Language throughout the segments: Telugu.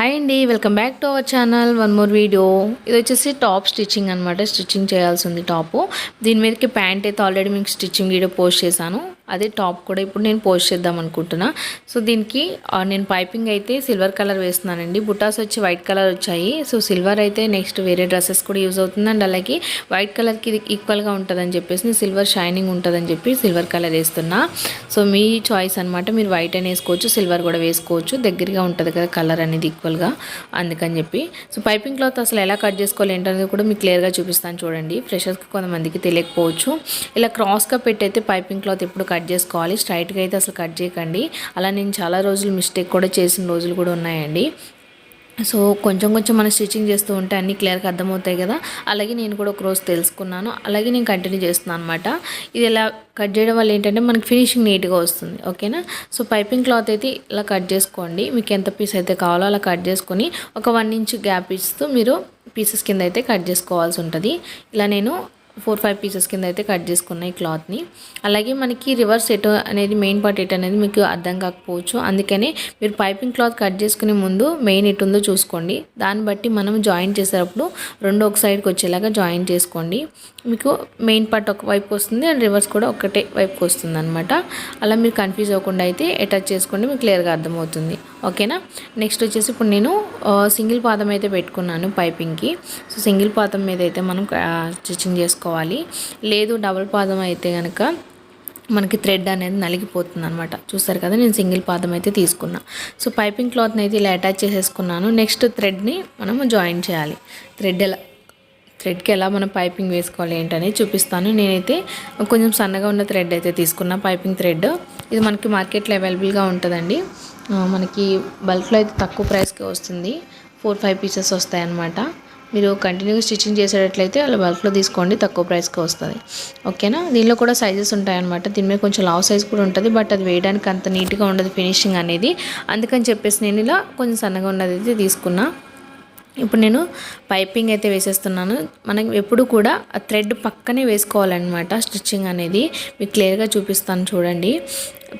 హాయ్ అండి welcome back to our channel one more video ఇది వచ్చేసి టాప్ స్టిచ్చింగ్ అనమాట స్టిచ్చింగ్ చేయాల్సి ఉంది టాప్ దీని మీదకి ప్యాంట్ అయితే ఆల్రెడీ మీకు స్టిచ్చింగ్ వీడియో పోస్ట్ చేశాను. అదే టాప్ కూడా ఇప్పుడు నేను పోస్ట్ చేద్దాం అనుకుంటున్నా. సో దీనికి నేను పైపింగ్ అయితే సిల్వర్ కలర్ వేస్తున్నానండి. బుటాస్ వచ్చి వైట్ కలర్ వచ్చాయి. సో సిల్వర్ అయితే నెక్స్ట్ వేరే డ్రెస్సెస్ కూడా యూజ్ అవుతుంది. అండ్ అలాగే వైట్ కలర్కి ఇది ఈక్వల్గా ఉంటుందని చెప్పేసి నేను సిల్వర్ షైనింగ్ ఉంటుందని చెప్పి సిల్వర్ కలర్ వేస్తున్నా. సో మీ చాయిస్ అనమాట మీరు వైట్ అని వేసుకోవచ్చు సిల్వర్ కూడా వేసుకోవచ్చు. దగ్గరగా ఉంటుంది కదా కలర్ అనేది ఈక్వల్గా. అందుకని చెప్పి. సో పైపింగ్ క్లాత్ అసలు ఎలా కట్ చేసుకోవాలి ఏంటనేది కూడా మీకు క్లియర్గా చూపిస్తాను చూడండి. ఫ్రెషర్స్కి కొంతమందికి తెలియకపోవచ్చు. ఇలా క్రాస్గా పెట్టి అయితే పైపింగ్ క్లాత్ ఎప్పుడు కట్ కట్ చేసుకోవాలి. స్ట్రైట్గా అయితే అసలు కట్ చేయకండి. అలా నేను చాలా రోజులు మిస్టేక్ కూడా చేసిన రోజులు కూడా ఉన్నాయండి. సో కొంచెం కొంచెం మనం స్టిచ్చింగ్ చేస్తూ ఉంటే అన్నీ క్లియర్గా అర్థమవుతాయి కదా. అలాగే నేను కూడా ఒక రోజు తెలుసుకున్నాను. అలాగే నేను కంటిన్యూ చేస్తున్నాను అనమాట ఇది ఇలా కట్ చేయడం వల్ల ఏంటంటే మనకి ఫినిషింగ్ నీట్గా వస్తుంది. ఓకేనా సో పైపింగ్ క్లాత్ అయితే ఇలా కట్ చేసుకోండి. మీకు ఎంత పీస్ అయితే కావాలో అలా కట్ చేసుకొని ఒక వన్ ఇంచ్ గ్యాప్ ఇస్తూ మీరు పీసెస్ కింద అయితే కట్ చేసుకోవాల్సి ఉంటుంది. ఇలా నేను ఫోర్ ఫైవ్ పీసెస్ కింద అయితే కట్ చేసుకున్నాయి క్లాత్ని. అలాగే మనకి రివర్స్ ఎటో అనేది మెయిన్ పార్ట్ ఎట్ అనేది మీకు అర్థం కాకపోవచ్చు. అందుకనే మీరు పైపింగ్ క్లాత్ కట్ చేసుకునే ముందు మెయిన్ ఎటు ఉందో చూసుకోండి. దాన్ని బట్టి మనం జాయిన్ చేసేటప్పుడు రెండు ఒక సైడ్కి వచ్చేలాగా జాయిన్ చేసుకోండి. మీకు మెయిన్ పార్ట్ ఒక వైపు వస్తుంది అండ్ రివర్స్ కూడా ఒకటే వైపుకి వస్తుంది అనమాట అలా మీరు కన్ఫ్యూజ్ అవ్వకుండా అయితే అటాచ్ చేసుకోండి మీకు క్లియర్గా అర్థమవుతుంది. ఓకేనా? నెక్స్ట్ వచ్చేసి ఇప్పుడు నేను సింగిల్ పాదం అయితే పెట్టుకున్నాను పైపింగ్కి. సో సింగిల్ పాదం మీద అయితే మనం స్టిచ్చింగ్ చేసుకోవాలి. లేదు డబుల్ పాదం అయితే కనుక మనకి థ్రెడ్ అనేది నలిగిపోతుంది అనమాట చూస్తారు కదా నేను సింగిల్ పాదం అయితే తీసుకున్నా. సో పైపింగ్ క్లాత్ని అయితే ఇలా అటాచ్ చేసేసుకున్నాను. నెక్స్ట్ థ్రెడ్ని మనము జాయిన్ చేయాలి. థ్రెడ్ ఎలా థ్రెడ్కి ఎలా మనం పైపింగ్ వేసుకోవాలి ఏంటనేది చూపిస్తాను. నేనైతే కొంచెం సన్నగా ఉన్న థ్రెడ్ అయితే తీసుకున్నా పైపింగ్ థ్రెడ్. ఇది మనకి మార్కెట్లో అవైలబుల్గా ఉంటుందండి. మనకి బల్క్లో అయితే తక్కువ ప్రైస్కి వస్తుంది. ఫోర్ ఫైవ్ పీసెస్ వస్తాయన్నమాట. మీరు కంటిన్యూగా స్టిచ్చింగ్ చేసేటట్లయితే అలా బల్క్లో తీసుకోండి తక్కువ ప్రైస్కి వస్తుంది. ఓకేనా దీనిలో కూడా సైజెస్ ఉంటాయన్నమాట. దీని మీద కొంచెం లావ్ సైజ్ కూడా ఉంటుంది బట్ అది వేయడానికి అంత నీట్గా ఉండదు ఫినిషింగ్ అనేది. అందుకని చెప్పేసి నేను ఇలా కొంచెం సన్నగా ఉన్నది అయితే తీసుకున్నా. ఇప్పుడు నేను పైపింగ్ అయితే వేసేస్తున్నాను. మనకి ఎప్పుడు కూడా ఆ థ్రెడ్ పక్కనే వేసుకోవాలన్నమాట స్టిచ్చింగ్ అనేది. మీకు క్లియర్గా చూపిస్తాను చూడండి.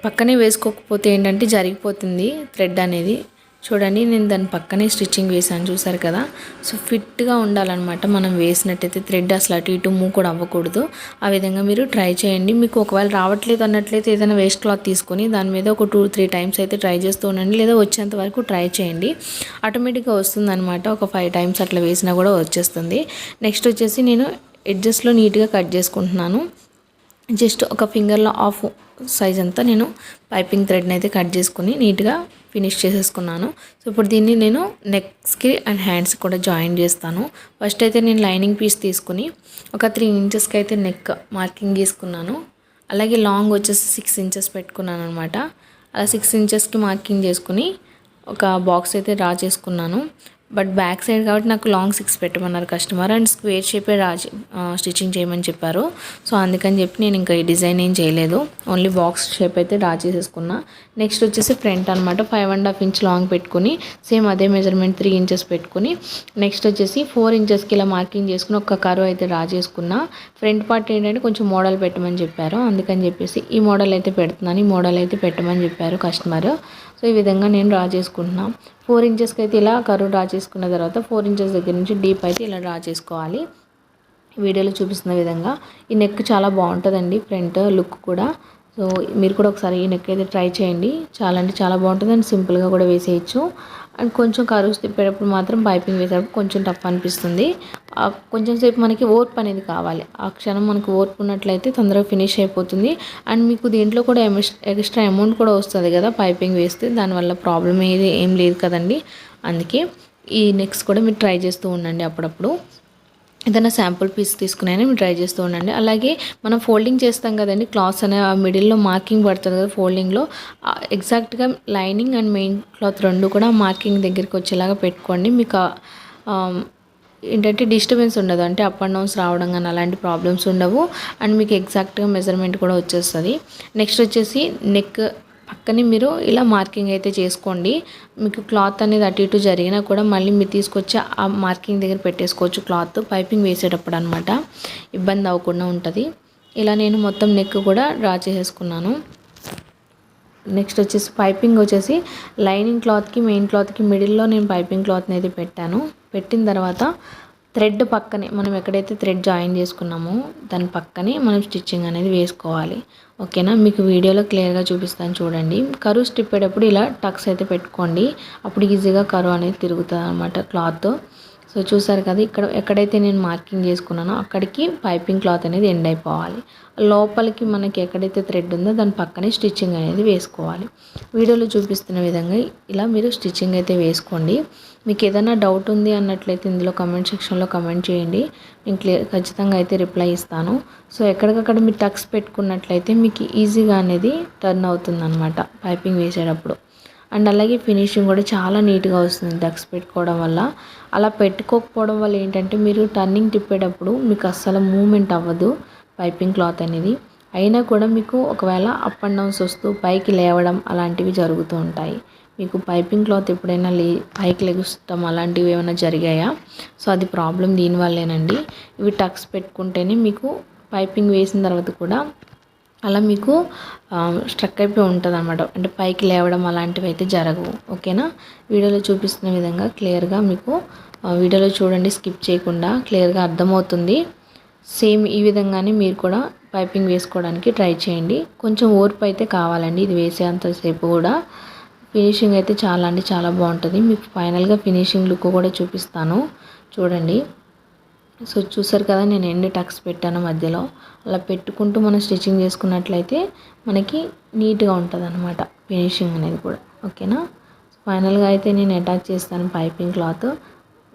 పక్కనే వేసుకోకపోతే ఏంటంటే జరిగిపోతుంది థ్రెడ్ అనేది. చూడండి నేను దాని పక్కనే స్టిచ్చింగ్ వేసాను చూసారు కదా. సో ఫిట్గా ఉండాలన్నమాట మనం వేసినట్టయితే. థ్రెడ్ అసలు అటు ఇటు మూవ్ కూడా అవ్వకూడదు. ఆ విధంగా మీరు ట్రై చేయండి. మీకు ఒకవేళ రావట్లేదు అన్నట్లయితే ఏదైనా వేస్ట్ క్లాత్ తీసుకొని దాని మీద ఒక టూ త్రీ టైమ్స్ అయితే ట్రై చేస్తూ ఉండండి. లేదా వచ్చేంత వరకు ట్రై చేయండి. ఆటోమేటిక్గా వస్తుందన్నమాట. ఒక ఫైవ్ టైమ్స్ అట్లా వేసినా కూడా వచ్చేస్తుంది. నెక్స్ట్ వచ్చేసి నేను ఎడ్జస్ట్లో నీట్గా కట్ చేసుకుంటున్నాను. జస్ట్ ఒక ఫింగర్లో ఆఫ్ సైజ్ అంతా నేను పైపింగ్ థ్రెడ్ని అయితే కట్ చేసుకుని నీట్గా ఫినిష్ చేసేసుకున్నాను. సో ఇప్పుడు దీన్ని నేను నెక్స్కి అండ్ హ్యాండ్స్ కూడా జాయిన్ చేస్తాను. ఫస్ట్ అయితే నేను లైనింగ్ పీస్ తీసుకుని ఒక త్రీ ఇంచెస్కి అయితే నెక్ మార్కింగ్ గీసుకున్నాను అలాగే లాంగ్ వచ్చేసి సిక్స్ ఇంచెస్ పెట్టుకున్నాను అనమాట అలా సిక్స్ ఇంచెస్కి మార్కింగ్ చేసుకుని ఒక బాక్స్ అయితే డ్రా చేసుకున్నాను. బట్ బ్యాక్ సైడ్ కాబట్టి నాకు లాంగ్ సిక్స్ పెట్టమన్నారు కస్టమర్ అండ్ స్క్వేర్ షేపే రా స్టిచ్చింగ్ చేయమని చెప్పారు. సో అందుకని చెప్పి నేను ఇంకా ఈ డిజైన్ ఏం చేయలేదు. ఓన్లీ బాక్స్ షేప్ అయితే డ్రా చేసేసుకున్నా. నెక్స్ట్ వచ్చేసి ఫ్రంట్ అనమాట five and half inch long పెట్టుకుని సేమ్ అదే మెజర్మెంట్ త్రీ ఇంచెస్ పెట్టుకుని నెక్స్ట్ వచ్చేసి ఫోర్ ఇంచెస్కి ఇలా మార్కింగ్ చేసుకుని ఒక కరువు అయితే డ్రా చేసుకున్నా. ఫ్రంట్ పార్ట్ ఏంటంటే కొంచెం మోడల్ పెట్టమని చెప్పారు. అందుకని చెప్పేసి ఈ మోడల్ అయితే పెడుతున్నాను. ఈ మోడల్ అయితే పెట్టమని చెప్పారు కస్టమర్. సో ఈ విధంగా నేను డ్రా చేసుకుంటున్నా. ఫోర్ ఇంచెస్కి అయితే ఇలా కరువు డ్రా చేసుకున్న తర్వాత ఫోర్ ఇంచెస్ దగ్గర నుంచి డీప్ అయితే ఇలా డ్రా చేసుకోవాలి. వీడియోలో చూపిస్తున్న విధంగా. ఈ నెక్ చాలా బాగుంటుందండి ఫ్రంట్ లుక్ కూడా. సో మీరు కూడా ఒకసారి ఈ నెక్ అయితే ట్రై చేయండి. చాలా అంటే చాలా బాగుంటుంది అండ్ సింపుల్గా కూడా వేసేయచ్చు. అండ్ కొంచెం కరువు తిప్పేటప్పుడు మాత్రం పైపింగ్ వేసేటప్పుడు కొంచెం టఫ్ అనిపిస్తుంది. కొంచెం సేపు మనకి ఓర్పు అనేది కావాలి. ఆ క్షణం మనకు ఓర్పు ఉన్నట్లయితే తొందరగా ఫినిష్ అయిపోతుంది. అండ్ మీకు దీంట్లో కూడా ఎక్స్ట్రా అమౌంట్ కూడా వస్తుంది కదా పైపింగ్ వేస్తే. దానివల్ల ప్రాబ్లం ఏది ఏం లేదు కదండి. అందుకే ఈ నెక్స్ట్ కూడా మీరు ట్రై చేస్తూ ఉండండి అప్పుడప్పుడు. ఏదైనా శాంపుల్ పీస్ తీసుకుని మీరు ట్రై చేస్తూ ఉండండి. అలాగే మనం ఫోల్డింగ్ చేస్తాం కదండి క్లాత్స్ అనే ఆ మిడిల్లో మార్కింగ్ పడుతుంది కదా ఫోల్డింగ్లో. ఎగ్జాక్ట్గా లైనింగ్ అండ్ మెయిన్ క్లాత్ రెండు కూడా మార్కింగ్ దగ్గరికి వచ్చేలాగా పెట్టుకోండి. మీకు ఏంటంటే డిస్టర్బెన్స్ ఉండదు. అంటే అప్ అండ్ డౌన్స్ రావడం కానీ అలాంటి ప్రాబ్లమ్స్ ఉండవు. అండ్ మీకు ఎగ్జాక్ట్గా మెజర్మెంట్ కూడా వచ్చేస్తుంది. నెక్స్ట్ వచ్చేసి నెక్ పక్కనే మీరు ఇలా మార్కింగ్ అయితే చేసుకోండి. మీకు క్లాత్ అనేది అటు ఇటు జరిగినా కూడా మళ్ళీ మీరు తీసుకొచ్చి ఆ మార్కింగ్ దగ్గర పెట్టేసుకోవచ్చు క్లాత్. పైపింగ్ వేసేటప్పుడు అనమాట ఇబ్బంది అవ్వకుండా ఉంటుంది. ఇలా నేను మొత్తం నెక్ కూడా డ్రా చేసేసుకున్నాను. నెక్స్ట్ వచ్చేసి పైపింగ్ వచ్చేసి లైనింగ్ క్లాత్కి మెయిన్ క్లాత్కి మిడిల్లో నేను పైపింగ్ క్లాత్ని అయితే పెట్టాను. పెట్టిన తర్వాత థ్రెడ్ పక్కనే మనం ఎక్కడైతే థ్రెడ్ జాయిన్ చేసుకున్నామో దాని పక్కనే మనం స్టిచ్చింగ్ అనేది వేసుకోవాలి. ఓకేనా? మీకు వీడియోలో క్లియర్గా చూపిస్తాను చూడండి. కరువు స్టిప్పేటప్పుడు ఇలా టక్స్ అయితే పెట్టుకోండి. అప్పుడు ఈజీగా కరువు అనేది తిరుగుతుంది అనమాట క్లాత్ సో చూసారు కదా ఇక్కడ ఎక్కడైతే నేను మార్కింగ్ చేసుకున్నానో అక్కడికి పైపింగ్ క్లాత్ అనేది ఎండ్ అయిపోవాలి. లోపలికి మనకి ఎక్కడైతే థ్రెడ్ ఉందో దాని పక్కనే స్టిచ్చింగ్ అనేది వేసుకోవాలి. వీడియోలో చూపిస్తున్న విధంగా ఇలా మీరు స్టిచ్చింగ్ అయితే వేసుకోండి. మీకు ఏదైనా డౌట్ ఉంది అన్నట్లయితే ఇందులో కమెంట్ సెక్షన్లో కమెంట్ చేయండి. నేను క్లియర్ ఖచ్చితంగా అయితే రిప్లై ఇస్తాను. సో ఎక్కడికక్కడ మీరు టక్స్ పెట్టుకున్నట్లయితే మీకు ఈజీగా అనేది టర్న్ అవుతుంది అనమాట పైపింగ్ వేసేటప్పుడు. అండ్ అలాగే ఫినిషింగ్ కూడా చాలా నీట్గా వస్తుంది డక్స్ పెట్టుకోవడం వల్ల. అలా పెట్టుకోకపోవడం వల్ల ఏంటంటే మీరు టర్నింగ్ తిప్పేటప్పుడు మీకు అస్సలు మూమెంట్ అవ్వదు పైపింగ్ క్లాత్ అనేది. అయినా కూడా మీకు ఒకవేళ అప్ అండ్ డౌన్స్ వస్తూ పైకి లేవడం అలాంటివి జరుగుతూ ఉంటాయి. మీకు పైపింగ్ క్లాత్ ఎప్పుడైనా లే పైకి లెగుస్తాం అలాంటివి ఏమైనా జరిగాయా? సో అది ప్రాబ్లం దీనివల్లేనండి ఇవి టక్స్ పెట్టుకుంటేనే మీకు పైపింగ్ వేసిన తర్వాత కూడా అలా మీకు స్ట్రక్ అయిపోయి ఉంటుంది అనమాట అంటే పైకి లేవడం అలాంటివి అయితే జరగవు. ఓకేనా? వీడియోలో చూపిస్తున్న విధంగా క్లియర్గా మీకు వీడియోలో చూడండి స్కిప్ చేయకుండా క్లియర్గా అర్థమవుతుంది. సేమ్ ఈ విధంగానే మీరు కూడా పైపింగ్ వేసుకోవడానికి ట్రై చేయండి. కొంచెం ఓర్పు అయితే కావాలండి ఇది వేసేంతసేపు కూడా. ఫినిషింగ్ అయితే చాలా అంటే చాలా బాగుంటుంది. మీకు ఫైనల్గా ఫినిషింగ్ లుక్ కూడా చూపిస్తాను. చూడండి. సో చూసారు కదా నేను ఎన్ని టక్స్ పెట్టాను మధ్యలో. అలా పెట్టుకుంటూ మనం స్టిచ్చింగ్ చేసుకున్నట్లయితే మనకి నీట్గా ఉంటుంది అనమాట ఫినిషింగ్ అనేది కూడా. ఓకేనా? ఫైనల్గా అయితే నేను అటాచ్ చేస్తాను పైపింగ్ క్లాత్.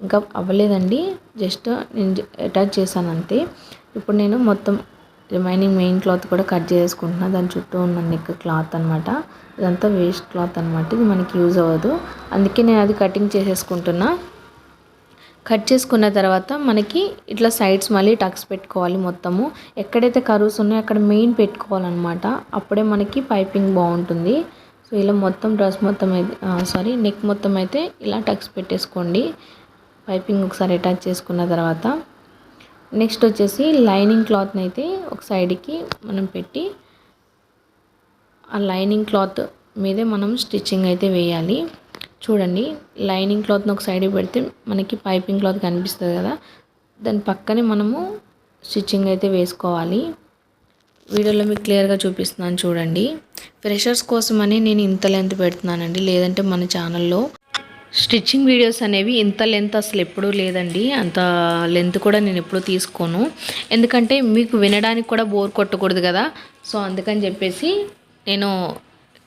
ఇంకా అవ్వలేదండి. జస్ట్ నేను అటాచ్ చేశాను అంతే. ఇప్పుడు నేను మొత్తం రిమైనింగ్ మెయిన్ క్లాత్ కూడా కట్ చేసుకుంటున్నా. దాని చుట్టూ ఉన్న నెక్ క్లాత్ అనమాట ఇదంతా వేస్ట్ క్లాత్ అనమాట ఇది మనకి యూజ్ అవ్వదు. అందుకే నేను అది కటింగ్ చేసేసుకుంటున్నా. కట్ చేసుకున్న తర్వాత మనకి ఇట్లా సైడ్స్ మళ్ళీ టక్స్ పెట్టుకోవాలి మొత్తము. ఎక్కడైతే కరువుస్ ఉన్నాయో అక్కడ మెయిన్ పెట్టుకోవాలన్నమాట. అప్పుడే మనకి పైపింగ్ బాగుంటుంది. సో ఇలా మొత్తం డ్రెస్ మొత్తం అయితే సారీ నెక్ మొత్తం అయితే ఇలా టక్స్ పెట్టేసుకోండి. పైపింగ్ ఒకసారి అటాచ్ చేసుకున్న తర్వాత. నెక్స్ట్ వచ్చేసి లైనింగ్ క్లాత్ని అయితే ఒక సైడ్కి మనం పెట్టి ఆ లైనింగ్ క్లాత్ మీదే మనం స్టిచ్చింగ్ అయితే వేయాలి. చూడండి లైనింగ్ క్లాత్ని ఒక సైడ్ పెడితే మనకి పైపింగ్ క్లాత్ కనిపిస్తుంది కదా దాని పక్కనే మనము స్టిచ్చింగ్ అయితే వేసుకోవాలి. వీడియోలో మీకు క్లియర్గా చూపిస్తున్నాను చూడండి. ఫ్రెషర్స్ కోసమని నేను ఇంత లెంత్ పెడుతున్నానండి లేదంటే మన ఛానల్లో. స్టిచ్చింగ్ వీడియోస్ అనేవి ఇంత లెంత్ అసలు ఎప్పుడూ లేదండి. అంత లెంత్ కూడా నేను ఎప్పుడూ తీసుకోను. ఎందుకంటే మీకు వినడానికి కూడా బోర్ కొట్టకూడదు కదా. సో అందుకని చెప్పేసి నేను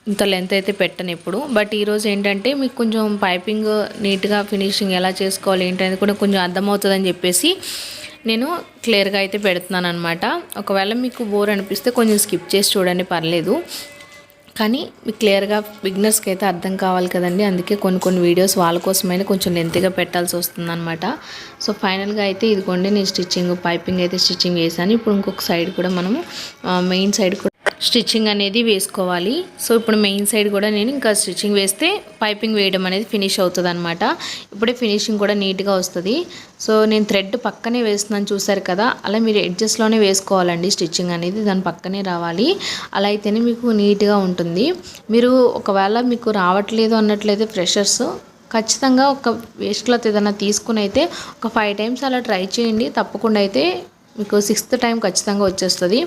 ఇంత లెంత్ అయితే పెట్టను ఎప్పుడు. బట్ ఈరోజు ఏంటంటే మీకు కొంచెం పైపింగ్ నీట్గా ఫినిషింగ్ ఎలా చేసుకోవాలి ఏంటనేది కూడా కొంచెం అర్థమవుతుందని చెప్పేసి నేను క్లియర్గా అయితే పెడుతున్నాను అనమాట ఒకవేళ మీకు బోర్ అనిపిస్తే కొంచెం స్కిప్ చేసి చూడండి పర్లేదు. కానీ మీకు క్లియర్గా బిగ్నర్స్కి అయితే అర్థం కావాలి కదండి. అందుకే కొన్ని కొన్ని వీడియోస్ వాళ్ళ కోసమైనా కొంచెం లెంత్గా పెట్టాల్సి వస్తుంది అనమాట సో ఫైనల్గా అయితే ఇదిగోండి నేను స్టిచ్చింగ్ పైపింగ్ అయితే స్టిచ్చింగ్ వేసాను ఇప్పుడు ఇంకొక సైడ్ కూడా మనము మెయిన్ సైడ్ కూడా స్టిచ్చింగ్ అనేది వేసుకోవాలి. సో ఇప్పుడు మెయిన్ సైడ్ కూడా నేను ఇంకా స్టిచ్చింగ్ వేస్తే పైపింగ్ వేయడం అనేది ఫినిష్ అవుతుంది అనమాట ఇప్పుడే ఫినిషింగ్ కూడా నీట్గా వస్తుంది. సో నేను థ్రెడ్ పక్కనే వేస్తున్నాను చూసారు కదా? అలా మీరు ఎడ్జెస్లోనే వేసుకోవాలండి స్టిచ్చింగ్ అనేది. దాని పక్కనే రావాలి. అలా అయితేనే మీకు నీట్గా ఉంటుంది. మీరు ఒకవేళ మీకు రావట్లేదు అన్నట్లయితే ఫ్రెషర్స్ ఖచ్చితంగా ఒక వేస్ట్ క్లాత్ ఏదైనా తీసుకుని అయితే ఒక ఫైవ్ టైమ్స్ అలా ట్రై చేయండి. తప్పకుండా అయితే మీకు సిక్స్త్ టైం ఖచ్చితంగా వచ్చేస్తుంది.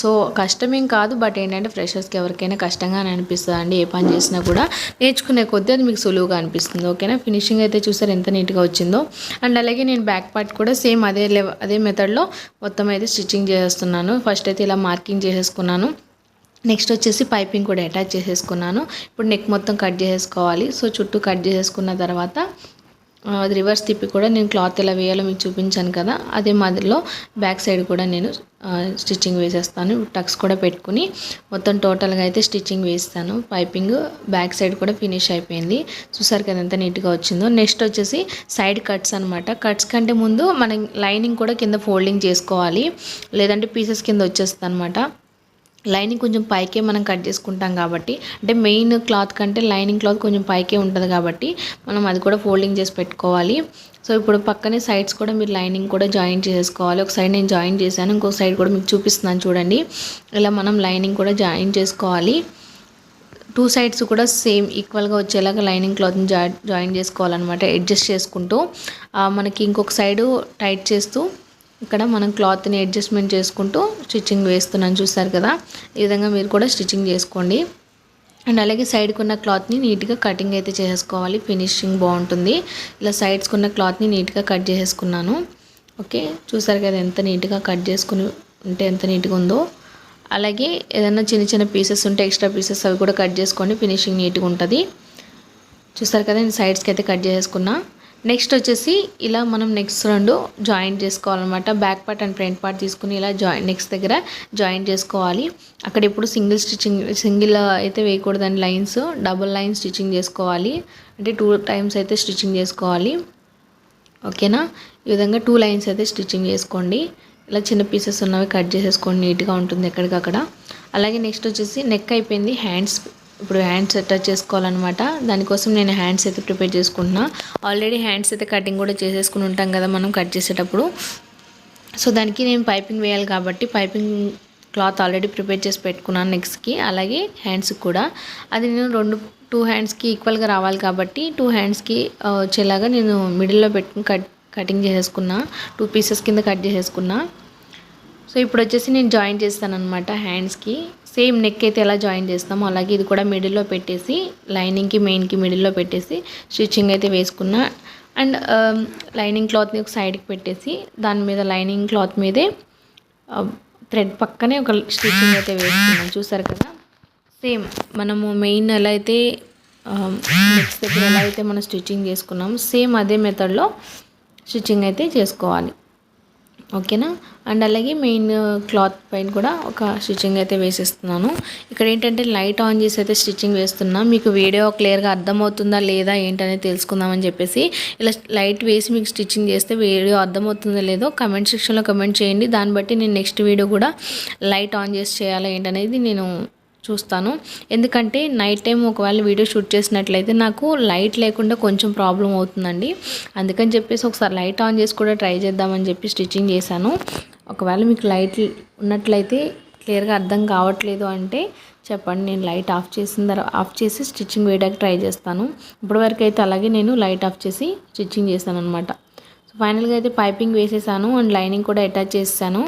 సో కష్టమేం కాదు బట్ ఏంటంటే ఫ్రెషర్స్కి ఎవరికైనా కష్టంగానే అనిపిస్తుంది అండి ఏ పని చేసినా కూడా. నేర్చుకునే కొద్దీ అది మీకు సులువుగా అనిపిస్తుంది ఓకేనా? ఫినిషింగ్ అయితే చూసారు ఎంత నీట్గా వచ్చిందో. అండ్ అలాగే నేను బ్యాక్ పార్ట్ కూడా సేమ్ అదే లెవ అదే మెథడ్లో మొత్తం అయితే స్టిచ్చింగ్ చేసేస్తున్నాను ఫస్ట్ అయితే ఇలా మార్కింగ్ చేసేసుకున్నాను. నెక్స్ట్ వచ్చేసి పైపింగ్ కూడా అటాచ్ చేసేసుకున్నాను. ఇప్పుడు నెక్ మొత్తం కట్ చేసేసుకోవాలి. సో చుట్టూ కట్ చేసేసుకున్న తర్వాత అది రివర్స్ తిప్పి కూడా నేను క్లాత్ ఎలా వేయాలో మీకు చూపించాను కదా అదే మాదిరిలో బ్యాక్ సైడ్ కూడా నేను స్టిచ్చింగ్ వేసేస్తాను. టక్స్ కూడా పెట్టుకుని మొత్తం టోటల్గా అయితే స్టిచ్చింగ్ వేస్తాను. పైపింగ్ బ్యాక్ సైడ్ కూడా ఫినిష్ అయిపోయింది. చూసారు కదా ఎంత నీట్గా వచ్చిందో. నెక్స్ట్ వచ్చేసి సైడ్ కట్స్ అనమాట కట్స్ కంటే ముందు మనం లైనింగ్ కూడా కింద ఫోల్డింగ్ చేసుకోవాలి. లేదంటే పీసెస్ కింద వచ్చేస్తుంది అనమాట లైనింగ్ కొంచెం పైకే మనం కట్ చేసుకుంటాం కాబట్టి అంటే మెయిన్ క్లాత్ కంటే లైనింగ్ క్లాత్ కొంచెం పైకే ఉంటుంది కాబట్టి మనం అది కూడా ఫోల్డింగ్ చేసి పెట్టుకోవాలి. సో ఇప్పుడు పక్కనే సైడ్స్ కూడా మీరు లైనింగ్ కూడా జాయిన్ చేసుకోవాలి. ఒక సైడ్ నేను జాయిన్ చేశాను ఇంకో సైడ్ కూడా మీకు చూపిస్తున్నాను చూడండి. ఇలా మనం లైనింగ్ కూడా జాయిన్ చేసుకోవాలి. టూ సైడ్స్ కూడా సేమ్ ఈక్వల్గా వచ్చేలాగా లైనింగ్ క్లాత్ని జా జాయిన్ చేసుకోవాలన్నమాట అడ్జస్ట్ చేసుకుంటూ. మనకి ఇంకొక సైడు టైట్ చేస్తూ ఇక్కడ మనం క్లాత్ని అడ్జస్ట్మెంట్ చేసుకుంటూ స్టిచ్చింగ్ వేస్తున్నాను చూస్తారు కదా? ఈ విధంగా మీరు కూడా స్టిచ్చింగ్ చేసుకోండి. అండ్ అలాగే సైడ్కి ఉన్న క్లాత్ని నీట్గా కటింగ్ అయితే చేసుకోవాలి ఫినిషింగ్ బాగుంటుంది. ఇలా సైడ్స్కి ఉన్న క్లాత్ని నీట్గా కట్ చేసేసుకున్నాను. ఓకే? చూసారు కదా ఎంత నీట్గా కట్ చేసుకుని ఉంటే ఎంత నీట్గా ఉందో? అలాగే ఏదైనా చిన్న చిన్న పీసెస్ ఉంటే ఎక్స్ట్రా పీసెస్ అవి కూడా కట్ చేసుకోండి. ఫినిషింగ్ నీట్గా ఉంటుంది. చూసారు కదా నేను సైడ్స్కి అయితే కట్ చేసేసుకున్నా. నెక్స్ట్ వచ్చేసి ఇలా మనం నెక్స్ట్ రెండు జాయిన్ చేసుకోవాలన్నమాట. Back part and front part తీసుకుని ఇలా జాయిన్ నెక్స్ట్ దగ్గర జాయిన్ చేసుకోవాలి. అక్కడ ఎప్పుడు సింగిల్ స్టిచ్చింగ్ సింగిల్ అయితే వేయకూడదండి లైన్స్. డబుల్ లైన్ స్టిచ్చింగ్ చేసుకోవాలి. అంటే టూ టైమ్స్ అయితే స్టిచ్చింగ్ చేసుకోవాలి. ఓకేనా? ఈ విధంగా టూ లైన్స్ అయితే స్టిచ్చింగ్ చేసుకోండి. ఇలా చిన్న పీసెస్ ఉన్నవి కట్ చేసేసుకోండి. నీట్గా ఉంటుంది ఎక్కడికక్కడ. అలాగే నెక్స్ట్ వచ్చేసి నెక్ అయిపోయింది. హ్యాండ్స్ ఇప్పుడు హ్యాండ్స్ టచ్ చేసుకోవాలన్నమాట. దానికోసం నేను హ్యాండ్స్ అయితే ప్రిపేర్ చేసుకుంటున్నా. ఆల్రెడీ హ్యాండ్స్ అయితే కటింగ్ కూడా చేసేసుకుని ఉంటాం కదా మనం కట్ చేసేటప్పుడు. సో దానికి నేను పైపింగ్ వేయాలి కాబట్టి పైపింగ్ క్లాత్ ఆల్రెడీ ప్రిపేర్ చేసి పెట్టుకున్నాను నెక్స్ట్కి అలాగే హ్యాండ్స్కి కూడా. అది నేను రెండు టూ హ్యాండ్స్కి ఈక్వల్గా రావాలి కాబట్టి టూ హ్యాండ్స్కి వచ్చేలాగా నేను మిడిల్లో పెట్టుకుని కట్ కటింగ్ చేసేసుకున్నా. టూ పీసెస్ కింద కట్ చేసేసుకున్నా. సో ఇప్పుడు వచ్చేసి నేను జాయిన్ చేస్తాను అనమాట హ్యాండ్స్కి సేమ్ నెక్ అయితే ఎలా జాయిన్ చేస్తామో అలాగే ఇది కూడా మిడిల్లో పెట్టేసి లైనింగ్కి మెయిన్కి మిడిల్లో పెట్టేసి స్టిచ్చింగ్ అయితే వేసుకున్నా. అండ్ లైనింగ్ క్లాత్ని ఒక సైడ్కి పెట్టేసి దాని మీద లైనింగ్ క్లాత్ మీదే uh, థ్రెడ్ పక్కనే ఒక స్టిచ్చింగ్ అయితే వేసుకున్నాం. చూసారు కదా? సేమ్ మనము మెయిన్ ఎలా అయితే um, నెక్స్ట్ దగ్గర ఎలా అయితే మనం స్టిచ్చింగ్ చేసుకున్నాం సేమ్ అదే మెథడ్లో స్టిచ్చింగ్ అయితే చేసుకోవాలి. ఓకేనా? అండ్ అలాగే మెయిన్ క్లాత్ పైన కూడా ఒక స్టిచ్చింగ్ అయితే వేసేస్తున్నాను. ఇక్కడ ఏంటంటే లైట్ ఆన్ చేసి అయితే స్టిచ్చింగ్ వేస్తున్నా. మీకు వీడియో క్లియర్గా అర్థమవుతుందా లేదా ఏంటనేది తెలుసుకుందామని చెప్పేసి ఇలా లైట్ వేసి మీకు స్టిచ్చింగ్ చేస్తే వీడియో అర్థమవుతుందో లేదో కమెంట్ సెక్షన్లో కమెంట్ చేయండి. దాన్ని బట్టి నేను నెక్స్ట్ వీడియో కూడా లైట్ ఆన్ చేసి చేయాలా ఏంటనేది నేను చూస్తాను. ఎందుకంటే నైట్ టైం ఒకవేళ వీడియో షూట్ చేసినట్లయితే నాకు లైట్ లేకుండా కొంచెం ప్రాబ్లం అవుతుందండి. అందుకని చెప్పేసి ఒకసారి లైట్ ఆన్ చేసి కూడా ట్రై చేద్దామని చెప్పి స్టిచ్చింగ్ చేశాను. ఒకవేళ మీకు లైట్ ఉన్నట్లయితే క్లియర్గా అర్థం కావట్లేదు అంటే చెప్పండి నేను లైట్ ఆఫ్ చేసిన తర్వాత ఆఫ్ చేసి స్టిచ్చింగ్ వేయడానికి ట్రై చేస్తాను. ఇప్పటివరకు అయితే అలాగే నేను లైట్ ఆఫ్ చేసి స్టిచ్చింగ్ చేశాను అనమాట సో ఫైనల్గా అయితే పైపింగ్ వేసేసాను అండ్ లైనింగ్ కూడా అటాచ్ చేసాను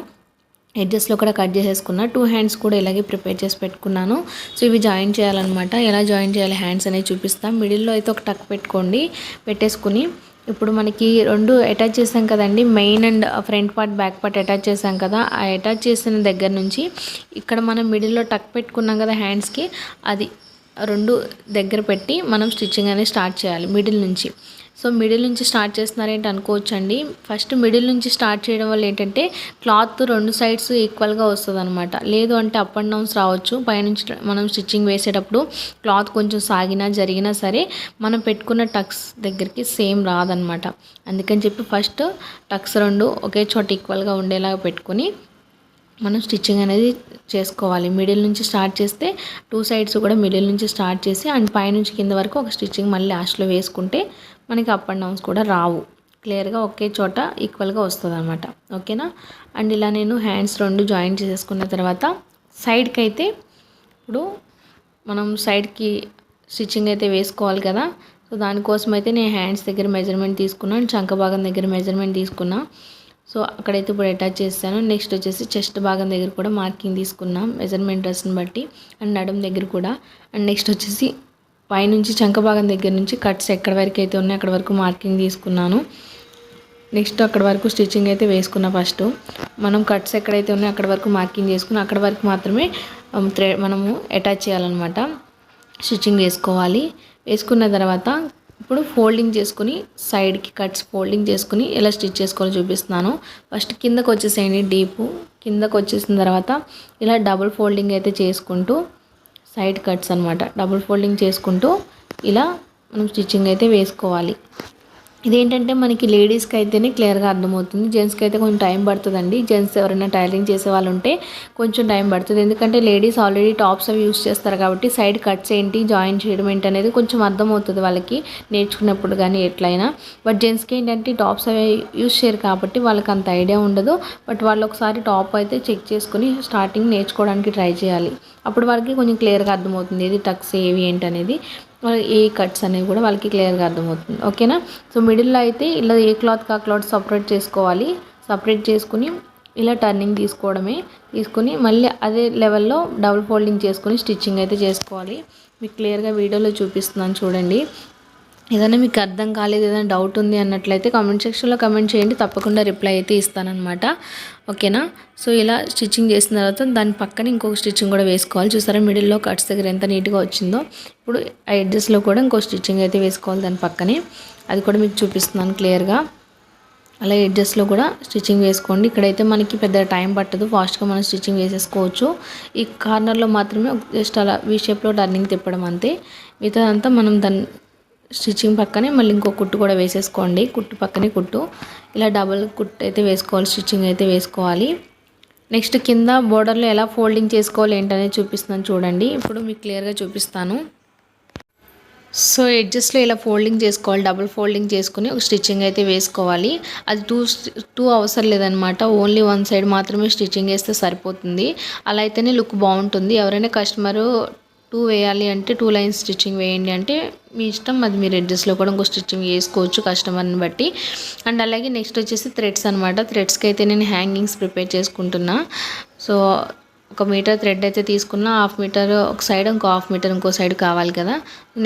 ఎడ్జెస్లో కూడా కట్ చేసేసుకున్నా. టూ హ్యాండ్స్ కూడా ఇలాగే ప్రిపేర్ చేసి పెట్టుకున్నాను. సో ఇవి జాయిన్ చేయాలన్నమాట. ఎలా జాయిన్ చేయాలి? హ్యాండ్స్ అనేవి చూపిస్తాం. మిడిల్లో అయితే ఒక టక్ పెట్టుకోండి. పెట్టేసుకుని ఇప్పుడు మనకి రెండు అటాచ్ చేసాం కదండి. Main and front part back part attach చేసాం కదా. ఆ అటాచ్ చేసిన దగ్గర నుంచి ఇక్కడ మనం మిడిల్లో టక్ పెట్టుకున్నాం కదా హ్యాండ్స్కి అది రెండు దగ్గర పెట్టి మనం స్టిచ్చింగ్ అనేది స్టార్ట్ చేయాలి మిడిల్ నుంచి. సో మిడిల్ నుంచి స్టార్ట్ చేస్తున్నారేంటి అనుకోవచ్చు అండి ఫస్ట్ మిడిల్ నుంచి స్టార్ట్ చేయడం వల్ల ఏంటంటే క్లాత్ రెండు సైడ్స్ ఈక్వల్గా వస్తుంది అనమాట లేదు అంటే అప్ అండ్ డౌన్స్ రావచ్చు. పైనుంచి మనం స్టిచ్చింగ్ వేసేటప్పుడు క్లాత్ కొంచెం సాగినా జరిగినా సరే మనం పెట్టుకున్న టక్స్ దగ్గరికి సేమ్ రాదనమాట అందుకని చెప్పి ఫస్ట్ టక్స్ రెండు ఒకే చోట ఈక్వల్గా ఉండేలాగా పెట్టుకొని మనం స్టిచ్చింగ్ అనేది చేసుకోవాలి. మిడిల్ నుంచి స్టార్ట్ చేస్తే టూ సైడ్స్ కూడా మిడిల్ నుంచి స్టార్ట్ చేసి అండ్ పైనుంచి కింద వరకు ఒక స్టిచ్చింగ్ మళ్ళీ లాస్ట్లో వేసుకుంటే మనకి అప్ అండ్ డౌన్స్ కూడా రావు. క్లియర్గా ఒకే చోట ఈక్వల్గా వస్తుంది అనమాట ఓకేనా? అండ్ ఇలా నేను హ్యాండ్స్ రెండు జాయిన్ చేసేసుకున్న తర్వాత సైడ్కి అయితే ఇప్పుడు మనం సైడ్కి స్టిచ్చింగ్ అయితే వేసుకోవాలి కదా. సో దానికోసం అయితే నేను హ్యాండ్స్ దగ్గర మెజర్మెంట్ తీసుకున్నాను చంక భాగం దగ్గర మెజర్మెంట్ తీసుకున్నా. సో అక్కడైతే ఇప్పుడు అటాచ్ చేస్తాను. నెక్స్ట్ వచ్చేసి చెస్ట్ భాగం దగ్గర కూడా మార్కింగ్ తీసుకున్నాం. మెజర్మెంట్ డ్రెస్ని బట్టి అండ్ నడుం దగ్గర కూడా. అండ్ నెక్స్ట్ వచ్చేసి పైనుంచి చంక భాగం దగ్గర నుంచి కట్స్ ఎక్కడ వరకు అయితే ఉన్నాయో అక్కడ వరకు మార్కింగ్ తీసుకున్నాను. నెక్స్ట్ అక్కడ వరకు స్టిచ్చింగ్ అయితే వేసుకున్నా ఫస్ట్ మనం కట్స్ ఎక్కడైతే ఉన్నాయో అక్కడ వరకు మార్కింగ్ చేసుకుని అక్కడ వరకు మాత్రమే మనము అటాచ్ చేయాలన్నమాట. స్టిచ్చింగ్ వేసుకోవాలి. వేసుకున్న తర్వాత ఇప్పుడు ఫోల్డింగ్ చేసుకుని సైడ్కి కట్స్ ఫోల్డింగ్ చేసుకుని ఎలా స్టిచ్ చేసుకోవాలో చూపిస్తున్నాను. ఫస్ట్ కిందకు వచ్చేసేయండి డీపు. కిందకు వచ్చేసిన తర్వాత ఇలా డబుల్ ఫోల్డింగ్ అయితే చేసుకుంటూ సైడ్ కట్స్ అనమాట డబుల్ ఫోల్డింగ్ చేసుకుంటూ ఇలా మనం స్టిచ్చింగ్ అయితే వేసుకోవాలి. ఇదేంటంటే మనకి లేడీస్కి అయితేనే క్లియర్గా అర్థమవుతుంది. జెంట్స్కి అయితే కొంచెం టైం పడుతుందండి. జెంట్స్ ఎవరైనా టైలరింగ్ చేసే వాళ్ళు ఉంటే కొంచెం టైం పడుతుంది. ఎందుకంటే లేడీస్ ఆల్రెడీ టాప్స్ అవి యూస్ చేస్తారు కాబట్టి సైడ్ కట్స్ ఏంటి జాయిన్ చేయడం ఏంటి అనేది కొంచెం అర్థమవుతుంది వాళ్ళకి నేర్చుకున్నప్పుడు కానీ ఎట్లయినా. బట్ జెంట్స్కి ఏంటంటే టాప్స్ అవి యూస్ చేయరు కాబట్టి వాళ్ళకి అంత ఐడియా ఉండదు. బట్ వాళ్ళు ఒకసారి టాప్ అయితే చెక్ చేసుకుని స్టార్టింగ్ నేర్చుకోవడానికి ట్రై చేయాలి. అప్పుడు వాళ్ళకి కొంచెం క్లియర్గా అర్థమవుతుంది. ఏది టక్స్ ఏవి ఏంటి అనేది. ఏ కట్స్ అనేవి కూడా వాళ్ళకి క్లియర్గా అర్థమవుతుంది. ఓకేనా? సో మిడిల్లో అయితే ఇలా ఏ క్లాత్ కా క్లాత్ సపరేట్ చేసుకోవాలి. సపరేట్ చేసుకుని ఇలా టర్నింగ్ తీసుకోవడమే. తీసుకుని మళ్ళీ అదే లెవెల్లో డబుల్ ఫోల్డింగ్ చేసుకొని స్టిచ్చింగ్ అయితే చేసుకోవాలి. మీకు క్లియర్గా వీడియోలో చూపిస్తున్నాను చూడండి. ఏదైనా మీకు అర్థం కాలేదు ఏదైనా డౌట్ ఉంది అన్నట్లయితే కామెంట్ సెక్షన్లో కమెంట్ చేయండి. తప్పకుండా రిప్లై అయితే ఇస్తానన్నమాట. ఓకేనా సో ఇలా స్టిచ్చింగ్ చేసిన తర్వాత దాని పక్కన ఇంకొక స్టిచ్చింగ్ కూడా వేసుకోవాలి. చూసారా? మిడిల్లో కట్స్ దగ్గర ఎంత నీట్గా వచ్చిందో. ఇప్పుడు ఆ ఎడ్జెస్లో కూడా ఇంకో స్టిచ్చింగ్ అయితే వేసుకోవాలి దాని పక్కనే. అది కూడా మీకు చూపిస్తున్నాను క్లియర్గా అలా ఎడ్జెస్లో కూడా స్టిచ్చింగ్ వేసుకోండి. ఇక్కడైతే మనకి పెద్ద టైం పట్టదు. ఫాస్ట్గా మనం స్టిచ్చింగ్ వేసేసుకోవచ్చు. ఈ కార్నర్లో మాత్రమే జస్ట్ అలా వీ షేప్లో టర్నింగ్ తిప్పడం అంతే. మిగతాదంతా మనం దాన్ని స్టిచ్చింగ్ పక్కనే మళ్ళీ ఇంకో కుట్టు కూడా వేసేసుకోండి. కుట్టు పక్కనే కుట్టు. ఇలా డబల్ కుట్టు అయితే వేసుకోవాలి స్టిచ్చింగ్ అయితే వేసుకోవాలి. నెక్స్ట్ కింద బోర్డర్లో ఎలా ఫోల్డింగ్ చేసుకోవాలి ఏంటనేది చూపిస్తున్నాను చూడండి. ఇప్పుడు మీకు క్లియర్గా చూపిస్తాను. సో ఎడ్జస్ట్లో ఇలా ఫోల్డింగ్ చేసుకోవాలి డబుల్ ఫోల్డింగ్ చేసుకుని ఒక స్టిచ్చింగ్ అయితే వేసుకోవాలి. అది టూ టూ అవసరం లేదనమాట. ఓన్లీ వన్ సైడ్ మాత్రమే స్టిచ్చింగ్ వేస్తే సరిపోతుంది. అలా అయితేనే లుక్ బాగుంటుంది. ఎవరైనా కస్టమరు టూ వేయాలి అంటే టూ లైన్స్ స్టిచ్చింగ్ వేయండి అంటే మీ ఇష్టం అది మీరు ఎడ్జస్ట్లో కూడా ఇంకో స్టిచ్చింగ్ వేసుకోవచ్చు కస్టమర్ని బట్టి. అండ్ అలాగే నెక్స్ట్ వచ్చేసి థ్రెడ్స్ అనమాట థ్రెడ్స్కి అయితే నేను హ్యాంగింగ్స్ ప్రిపేర్ చేసుకుంటున్నా. సో ఒక మీటర్ థ్రెడ్ అయితే తీసుకున్నా హాఫ్ మీటర్ ఒక సైడ్ ఇంకో హాఫ్ మీటర్ ఇంకో సైడ్ కావాలి కదా.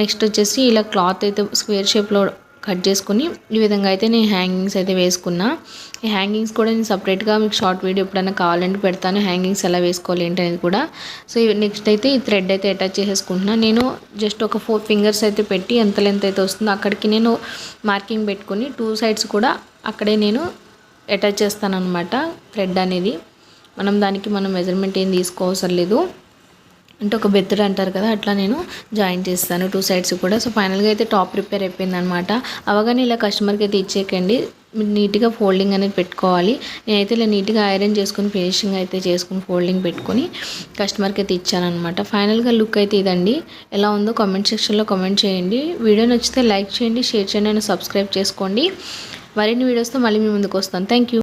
నెక్స్ట్ వచ్చేసి ఇలా క్లాత్ అయితే స్క్వేర్ షేప్లో కట్ చేసుకుని ఈ విధంగా అయితే నేను హ్యాంగింగ్స్ అయితే వేసుకున్నా. ఈ హ్యాంగింగ్స్ కూడా నేను సపరేట్గా మీకు షార్ట్ వీడియో ఎప్పుడైనా కావాలంటే పెడతాను. హ్యాంగింగ్స్ ఎలా వేసుకోవాలి ఏంటనేది కూడా. సో నెక్స్ట్ అయితే ఈ థ్రెడ్ అయితే అటాచ్ చేసేసుకుంటున్నా. నేను జస్ట్ ఒక ఫోర్ ఫింగర్స్ అయితే పెట్టి ఎంత లెంత్ అయితే వస్తుందో అక్కడికి నేను మార్కింగ్ పెట్టుకుని టూ సైడ్స్ కూడా అక్కడే నేను అటాచ్ చేస్తాను అనమాట థ్రెడ్ అనేది. మనం దానికి మనం మెజర్మెంట్ ఏం తీసుకోవసరం లేదు. అంటే ఒక బెత్తడు అంటారు కదా అట్లా నేను జాయిన్ చేస్తాను టూ సైడ్స్ కూడా. సో ఫైనల్గా అయితే టాప్ ప్రిపేర్ అయిపోయింది అనమాట అవగానే ఇలా కస్టమర్కి అయితే ఇచ్చేయకండి. నీట్గా ఫోల్డింగ్ అనేది పెట్టుకోవాలి. నేనైతే ఇలా నీట్గా ఐరన్ చేసుకుని ఫినిషింగ్ అయితే చేసుకుని ఫోల్డింగ్ పెట్టుకొని కస్టమర్కి అయితే ఇచ్చానమాట ఫైనల్గా లుక్ అయితే ఇదండి. ఎలా ఉందో కామెంట్ సెక్షన్లో కామెంట్ చేయండి. వీడియో నచ్చితే లైక్ చేయండి షేర్ చేయండి అండ్ సబ్స్క్రైబ్ చేసుకోండి. మరిన్ని వీడియోస్తో మళ్ళీ మీ ముందుకు వస్తాను. Thank you.